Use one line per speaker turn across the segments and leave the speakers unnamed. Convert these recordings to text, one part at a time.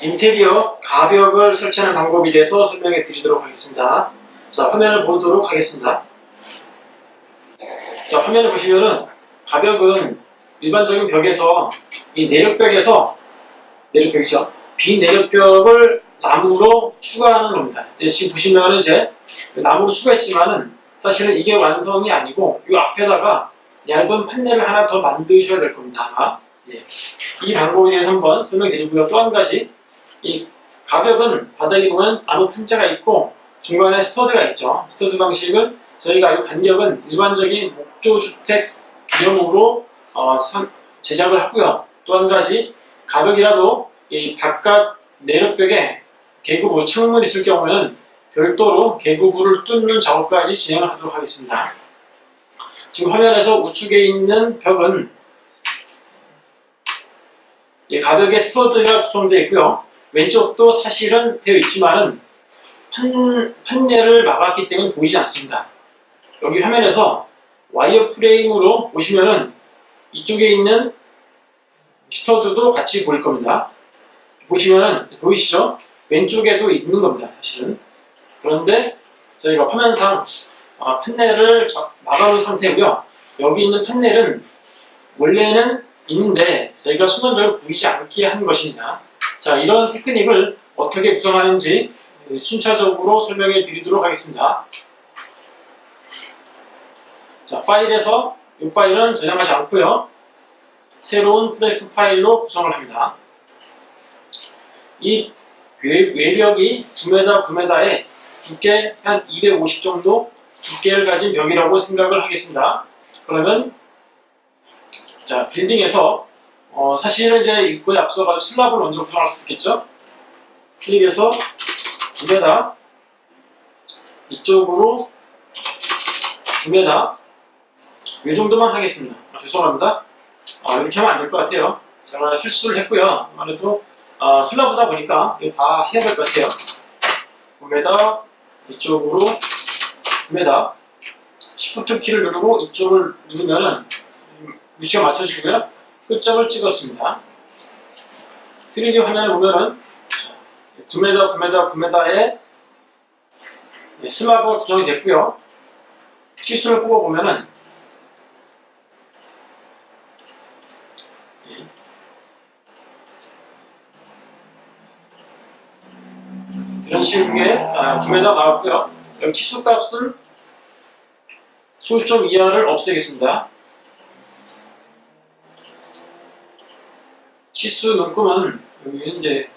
인테리어 가벽을 설치하는 방법에 대해서 설명해 드리도록 하겠습니다. 자, 화면을 보도록 하겠습니다. 자, 화면을 보시면은 가벽은 일반적인 벽에서 이 내력벽에서 내력벽이죠. 비내력벽을 나무로 추가하는 겁니다. 지금 보시면은 이제 나무로 추가했지만은 사실은 이게 완성이 아니고 이 앞에다가 얇은 판넬을 하나 더 만드셔야 될 겁니다. 아마. 예. 이 방법에 대해서 한번 설명드리고요. 또 한 가지 이 가벽은 바닥에 보면 나무 판자가 있고 중간에 스터드가 있죠. 스터드 방식은 저희가 알고 간격은 일반적인 목조주택 기형으로 어, 선- 제작을 하고요. 또 한 가지 가벽이라도 이 바깥 내력벽에 개구부 창문이 있을 경우에는 별도로 개구부를 뚫는 작업까지 진행을 하도록 하겠습니다. 지금 화면에서 우측에 있는 벽은 이 가벽에 스터드가 구성되어 있고요. 왼쪽도 사실은 되어 있지만은 판, 판넬을 막았기 때문에 보이지 않습니다. 여기 화면에서 와이어 프레임으로 보시면은 이쪽에 있는 스터드도 같이 보일 겁니다. 보시면은 보이시죠? 왼쪽에도 있는 겁니다. 사실은. 그런데 저희가 화면상 아, 판넬을 자- 막아놓은 상태고요. 여기 있는 판넬은 원래는 있는데 저희가 순간적으로 보이지 않게 한 것입니다. 자, 이런 테크닉을 어떻게 구성하는지 예, 순차적으로 설명해 드리도록 하겠습니다. 자, 파일에서 이 파일은 저장하지 않고요. 새로운 프로젝트 파일로 구성을 합니다. 이 외, 외벽이 9m, 9m에 두께 한 250 정도 두께를 가진 벽이라고 생각을 하겠습니다. 그러면 자 빌딩에서 어, 사실은 이제 입구에 앞서가지고 슬랍을 먼저 구성할 수 있겠죠. 클릭해서 9m 이쪽으로 9m 이 정도만 하겠습니다. 아, 죄송합니다. 아, 이렇게 하면 안 될 것 같아요. 제가 실수를 했고요. 아무래도 아, 슬랍이다 보니까 다 해야 될 것 같아요. 9m 이쪽으로 9m 시프트 키를 누르고 이쪽을 누르면은 위치가 맞춰지고요. 끝점을 찍었습니다. 3D 화면을 보면은 9m, 9m, 9m에 슬랍으로 구성이 됐고요. 치수를 뽑아보면은 이런 식의 아, 9m 나왔고요. 여기 치수 값을 소수점 이하를 없애겠습니다. 치수 눈금은 여기 이제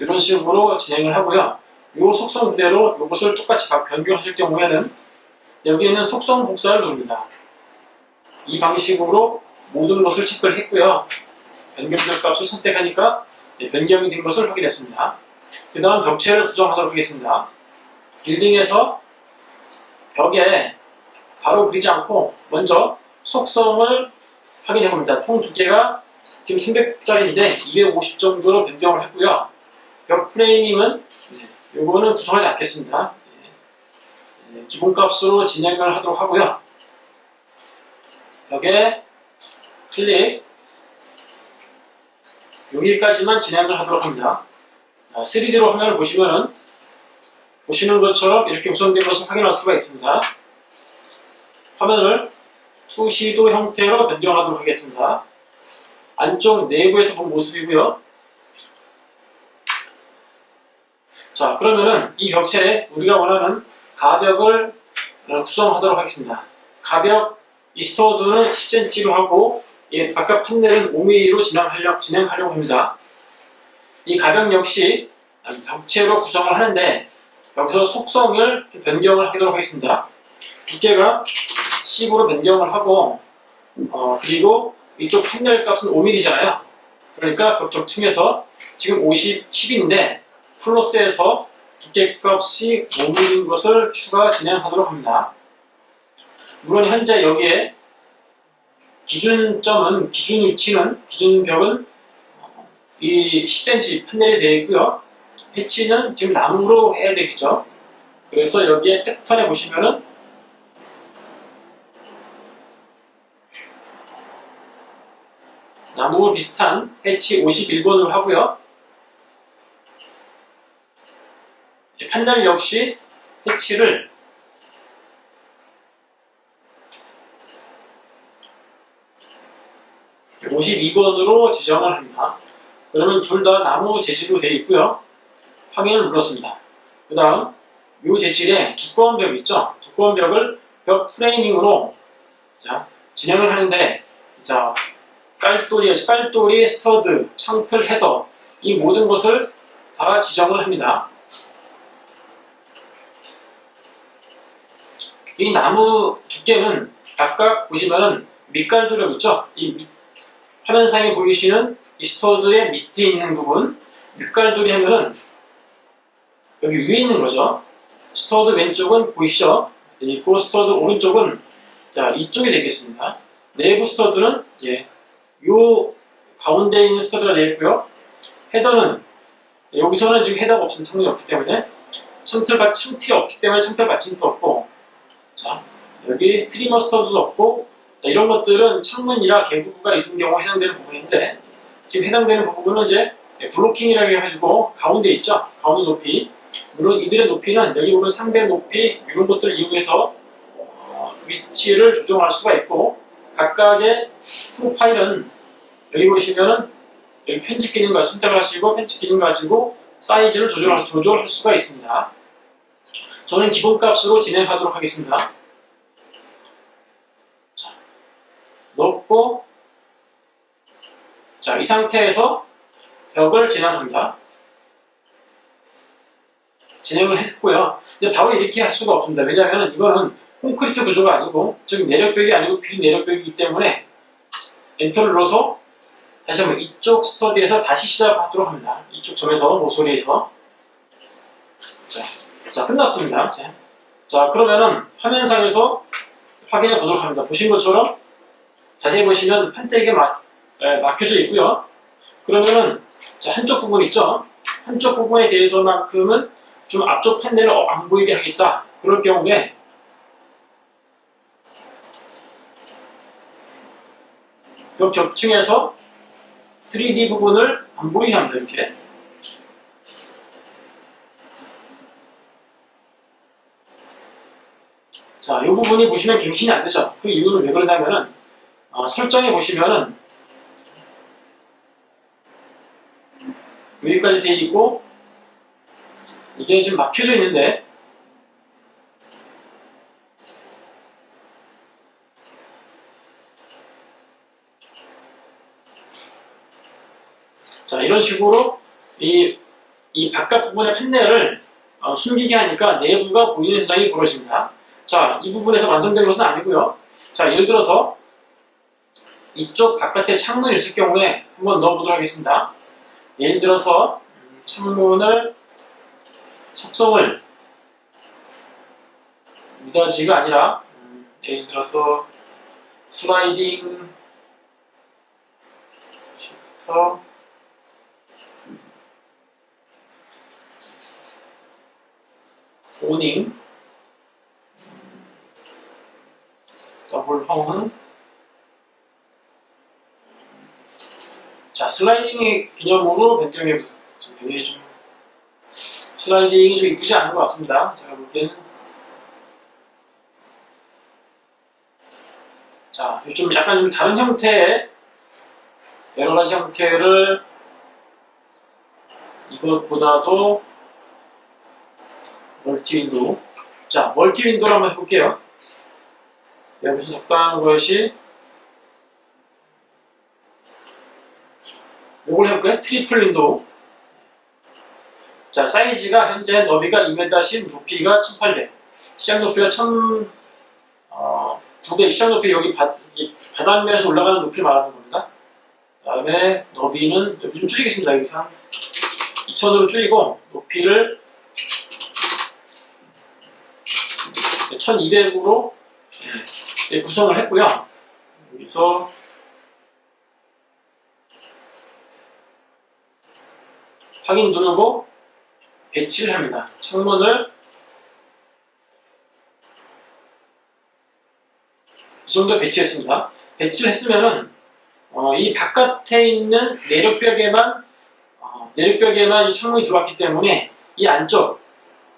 이런 식으로 진행을 하고요. 이 속성 그대로 이것을 똑같이 바- 변경하실 경우에는 여기 있는 속성 복사를 누릅니다. 이 방식으로 모든 것을 체크를 했고요. 변경될 값을 선택하니까 네, 변경이 된 것을 확인했습니다. 그 다음 벽체를 구성하도록 하겠습니다. 빌딩에서 벽에 바로 그리지 않고 먼저 속성을 확인해 봅니다. 총 두께가 지금 300짜리인데 250 정도로 변경을 했고요. 벽 프레이밍은 네, 요거는 구성하지 않겠습니다. 네, 네, 기본값으로 진행을 하도록 하고요. 벽에 클릭 여기까지만 진행을 하도록 합니다. 3D로 화면을 보시면은 보시는 것처럼 이렇게 구성된 것을 확인할 수가 있습니다. 화면을 투시도 형태로 변경하도록 하겠습니다. 안쪽 내부에서 본 모습이고요. 자, 그러면은 이 벽체에 우리가 원하는 가벽을 어, 구성하도록 하겠습니다. 가벽 이 스토어드는 10cm로 하고 이 바깥 판넬은 5mm로 진행하려, 진행하려고 합니다. 이 가벽 역시 벽체로 구성을 하는데 여기서 속성을 좀 변경을 하도록 하겠습니다. 두께가 10으로 변경을 하고 어, 그리고 이쪽 판넬 값은 5mm잖아요. 그러니까 그쪽 층에서 지금 50, 10인데 플러스에서 두께 값이 5mm인 것을 추가 진행하도록 합니다. 물론 현재 여기에 기준점은 기준 위치는 기준 벽은 어, 이 10cm 판넬이 되어 있고요. 해치는 지금 나무로 해야 되겠죠. 그래서 여기에 패턴에 보시면은 나무 비슷한 해치 51번으로 하고요. 판넬 역시 해치를 (52번으로) 지정을 합니다. 그러면 둘 다 나무 재질로 되어 있고요. 확인을 눌렀습니다. 그 다음 이 재질에 두꺼운 벽 있죠? 두꺼운 벽을 벽 프레이밍으로 자, 진행을 하는데 자 깔돌이, 깔돌이, 스터드, 창틀, 헤더 이 모든 것을 다 지정을 합니다. 이 나무 두께는 각각 보시면은 밑갈도력 있죠? 이 밑- 화면상에 보이시는 이 스터드의 밑에 있는 부분 밑갈돌이 하면은 여기 위에 있는 거죠. 스터드 왼쪽은 보이시죠? 있고 스터드 오른쪽은 자 이쪽이 되겠습니다. 내부 스터드는 예, 요 가운데 있는 스터드가 되겠고요. 헤더는 여기서는 지금 헤더가 없으면 창문이 없기 때문에 창틀 받 창틀이 없기 때문에 창틀 받침도 없고 자 여기 트리머 스터드도 없고 자, 이런 것들은 창문이라 개부가 있는 경우에 해당되는 부분인데 지금 해당되는 부분은 이제 블로킹이라고 해가지고 가운데 있죠 가운데 높이 물론 이들의 높이는 여기 보면 상대 높이 이런 것들을 이용해서 어, 위치를 조정할 수가 있고 각각의 프로파일은 여기 보시면은 여기 편집 기능을 선택을 하시고 편집 기능 가지고 사이즈를 조절할, 조절할 수가 있습니다. 저는 기본값으로 진행하도록 하겠습니다. 자, 넣고 자, 이 상태에서 벽을 진행합니다. 진행을 했고요. 근데 바로 이렇게 할 수가 없습니다. 왜냐하면 이거는 콘크리트 구조가 아니고 즉 내력벽이 아니고 비내력벽이기 때문에 엔터를 눌러서 다시 한번 이쪽 스터디에서 다시 시작하도록 합니다. 이쪽 점에서 모서리에서 자, 자 끝났습니다. 자, 자 그러면은 화면상에서 확인해 보도록 합니다. 보신 것처럼 자세히 보시면 판때기가 막, 에, 막혀져 있고요. 그러면은 자, 한쪽 부분 있죠. 한쪽 부분에 대해서만큼은 좀 앞쪽 판넬을 어, 안 보이게 하겠다. 그럴 경우에 벽 겹층에서 3D 부분을 안 보이게 합니다. 이렇게. 자, 이 부분이 보시면 갱신이 안 되죠. 그 이유는 왜 그러냐면은 어, 설정에 보시면은 여기까지 돼 있고 이게 지금 막혀져 있는데 자 이런 식으로 이, 이 바깥 부분의 판넬을 어, 숨기게 하니까 내부가 보이는 현상이 벌어집니다. 자, 이 부분에서 완성된 것은 아니고요. 자, 예를 들어서 이쪽 바깥에 창문이 있을 경우에 한번 넣어보도록 하겠습니다. 예를 들어서 음, 창문을 속성을 미닫이가 아니라 음, 예를 들어서 슬라이딩 슈터 오닝. 더블 홈은 자 슬라이딩의 기념으로 변경해보자 되게 좀 슬라이딩이 좀 이쁘지 않은 것 같습니다. 제가 보기에는. 자, 좀 약간 좀 다른 형태의 여러 가지 형태를 이것보다도 멀티 윈도우. 자, 멀티 윈도우를 한번 해볼게요. 여기서 적당한 것이 요걸 해볼까요? 트리플 윈도우. 자 사이즈가 현재 너비가 2m 10 높이가 1800 시작 높이가 1000 어, 두개 시작 높이 여기 바, 이 바닥면에서 올라가는 높이를 말하는 겁니다. 그 다음에 너비는 여기 좀 줄이겠습니다. 여기서 한 2000으로 줄이고 높이를 1200으로 네, 구성을 했고요. 여기서 확인 누르고 배치를 합니다. 창문을 이 정도 배치했습니다. 배치를 했으면은 어, 이 바깥에 있는 내력벽에만 어, 내력벽에만 이 창문이 들어왔기 때문에 이 안쪽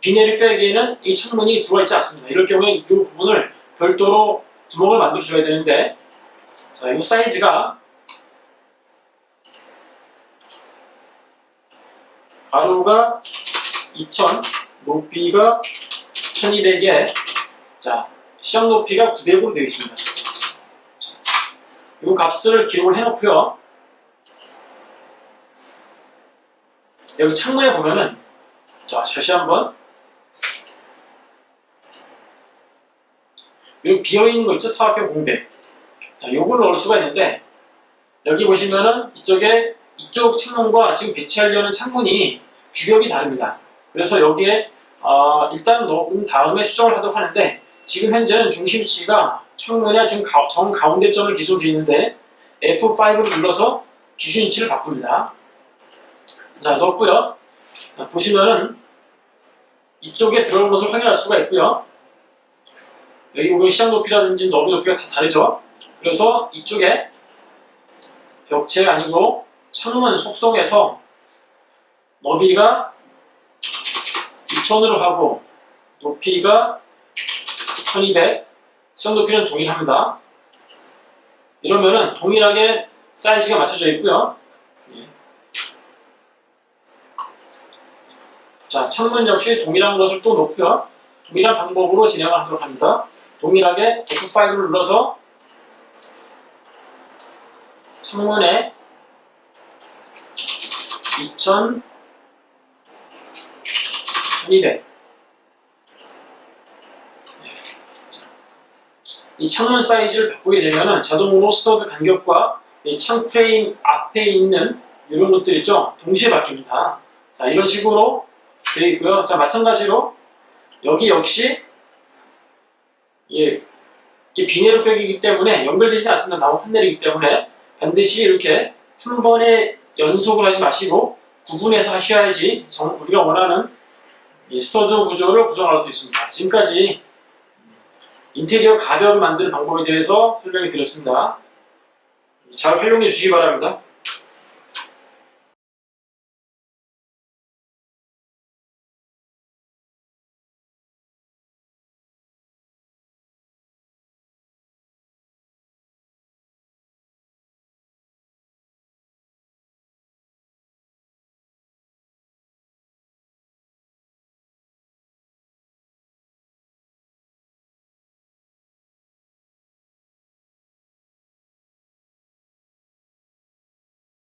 비내리백에는 이 창문이 들어와 있지 않습니다. 이럴 경우에 이 부분을 별도로 구멍을 만들어 줘야 되는데 자, 이 사이즈가 가로가 2000, 높이가 1200에 자, 시작 높이가 900으로 되어 있습니다. 이 값을 기록을 해놓고요. 여기 창문에 보면은 자 다시 한번 여기 비어있는 거 있죠? 사각형 공백 자 요걸 넣을 수가 있는데 여기 보시면은 이쪽에 이쪽 창문과 지금 배치하려는 창문이 규격이 다릅니다. 그래서 여기에 어, 일단 넣은 다음에 수정을 하도록 하는데 지금 현재는 중심치가 창문의 지금 가- 정 가운데점을 기준으로 있는데 F5를 눌러서 기준 위치를 바꿉니다. 자, 넣었고요. 자, 보시면은 이쪽에 들어온 것을 확인할 수가 있고요. 여기 보면 시작 높이라든지 너비 높이가 다 다르죠. 그래서 이쪽에 벽체 아니고 창문 속성에서 너비가 2000으로 하고 높이가 1200 시작 높이는 동일합니다. 이러면은 동일하게 사이즈가 맞춰져 있고요. 자, 창문 역시 동일한 것을 또 놓고요. 동일한 방법으로 진행을 하도록 합니다. 동일하게 F5를 눌러서 창문에 2000, 1200. 이 창문 사이즈를 바꾸게 되면은 자동으로 스터드 간격과 이 창 프레임 앞에 있는 이런 것들 있죠? 동시에 바뀝니다. 자, 이런 식으로 되어 있고요. 자, 마찬가지로 여기 역시 예, 이게 비닐백이기 때문에 연결되지 않습니다. 나무 판넬이기 때문에 반드시 이렇게 한 번에 연속을 하지 마시고 구분해서 하셔야지 정, 우리가 원하는 이 스터드 구조를 구성할 수 있습니다. 지금까지 인테리어 가벽을 만드는 방법에 대해서 설명해 드렸습니다. 잘 활용해 주시기 바랍니다.